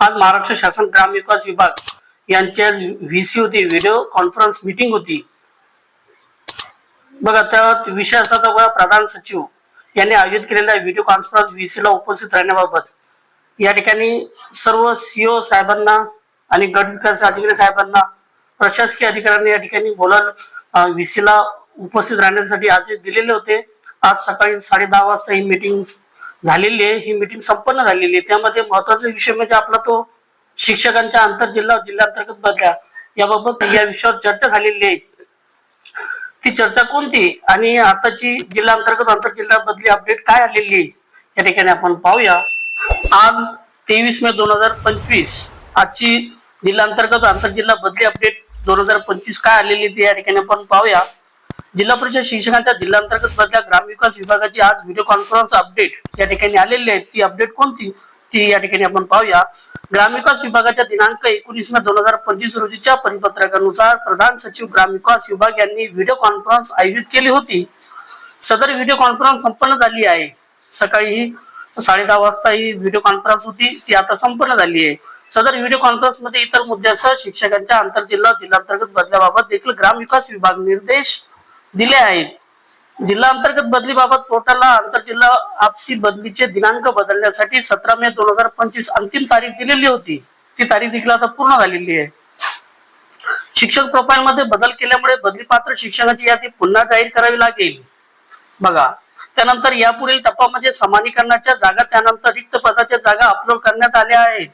आज महाराष्ट्र शासन ग्रामविकास विभाग यांची आज व्हीसी होती व्हिडिओ कॉन्फरन्स मीटिंग होती. बघा त्या विषय असा होता प्रधान सचिव यांनी आयोजित केलेल्या व्हिडिओ कॉन्फरन्स व्हीसी ला उपस्थित राहण्याबाबत. या ठिकाणी सर्व सीओ साहेबांना आणि गट विकास अधिकारी साहेबांना प्रशासकीय अधिकाऱ्यांनी या ठिकाणी बोलायला व्हीसी ला उपस्थित राहण्यासाठी आज दिलेले होते. आज सकाळी साडे दहा वाजता ही मीटिंग झालेली आहे ही मीटिंग संपन्न झालेली आहे. त्यामध्ये महत्त्वाचा विषय म्हणजे आपला तो शिक्षकांच्या आंतरजिल्हा जिल्ह्याअंतर्गत बदल्या. याबाबत या विषयावर चर्चा झालेली आहे. ती चर्चा कोणती? आणि आताची जिल्हा अंतर्गत आंतरजिल्हा बदली अपडेट काय आलेली आहे? या ठिकाणी आपण पाहूया. आज तेवीस मे दोन हजार पंचवीस. आजची जिल्हा अंतर्गत आंतरजिल्हा बदली अपडेट दोन हजार पंचवीस काय आलेली ती या ठिकाणी आपण पाहूया. जिल्हा परिषद शिक्षकांच्या जिल्हा अंतर्गत बदल्या ग्रामविकास विभागाची आज व्हिडिओ कॉन्फरन्स अपडेट या ठिकाणी आलेली आहे. ती अपडेट कोणती? ती या ठिकाणी आपण पाहूया. ग्रामविकास विभागाच्या दिनांक एकोणीस मे दोन हजार पंचवीस रोजीच्या परिपत्रकानुसार प्रधान सचिव ग्रामविकास विभाग यांनी व्हिडिओ कॉन्फरन्स आयोजित केली होती. सदर व्हिडिओ कॉन्फरन्स संपन्न झाली आहे. सकाळी ही साडे दहा वाजता ही व्हिडिओ कॉन्फरन्स होती. ती आता संपन्न झाली आहे. सदर व्हिडिओ कॉन्फरन्समध्ये इतर मुद्द्यासह शिक्षकांच्या आंतरजिल्हा जिल्हांतर्गत बदल्याबाबत देखील ग्रामविकास विभाग निर्देश दिले आहेत. जिल्हा अंतर्गत बदलीबाबत पोर्टलला आंतरजिल्हा आपसी बदलीचे दिनांक बदलण्यासाठी सतरा मे दोन हजार पंचवीस अंतिम तारीख दिलेली होती. ती तारीख देखील आता पूर्ण झालेली आहे. शिक्षक प्रोफाईल मध्ये बदल केल्यामुळे बदली पात्र शिक्षकाची यादी पुन्हा जाहीर करावी लागेल. बघा त्यानंतर यापुढील टप्पामध्ये समानीकरणाच्या जागा त्यानंतर रिक्त पदाच्या जागा अपलोड करण्यात आल्या आहेत.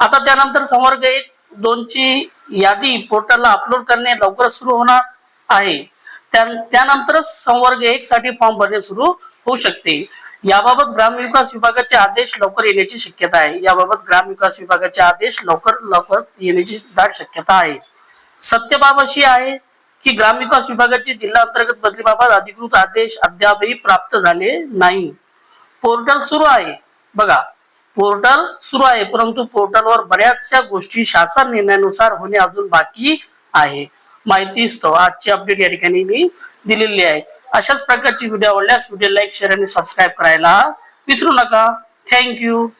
आता त्यानंतर संवर्ग एक दोनची यादी पोर्टलला अपलोड करणे लवकर सुरू होणार आहे. त्यानंतरच संवर्ग एक साठी फॉर्म भरणे सुरू होऊ शकते. याबाबत ग्रामविकास विभागाचे आदेश लवकर येण्याची शक्यता आहे. याबाबत ग्रामविकास विभागाचे आदेश लवकर लवकर येण्याची दाट शक्यता आहे. सत्य बाब अशी आहे की ग्रामविकास विभागाचे जिल्हा अंतर्गत बदलीबाबत अधिकृत आदेश अद्यापही प्राप्त झाले नाही. पोर्टल सुरू आहे. बघा पोर्टल सुरू आहे परंतु पोर्टलवर बऱ्याचशा गोष्टी शासन निर्णयानुसार होणे अजून बाकी आहे. माहिती असतो आजची अपडेट या ठिकाणी मी दिलेली आहे. अशाच प्रकारची व्हिडिओ आवडल्यास व्हिडिओ लाईक शेअर आणि सबस्क्राईब करायला विसरू नका. थँक्यू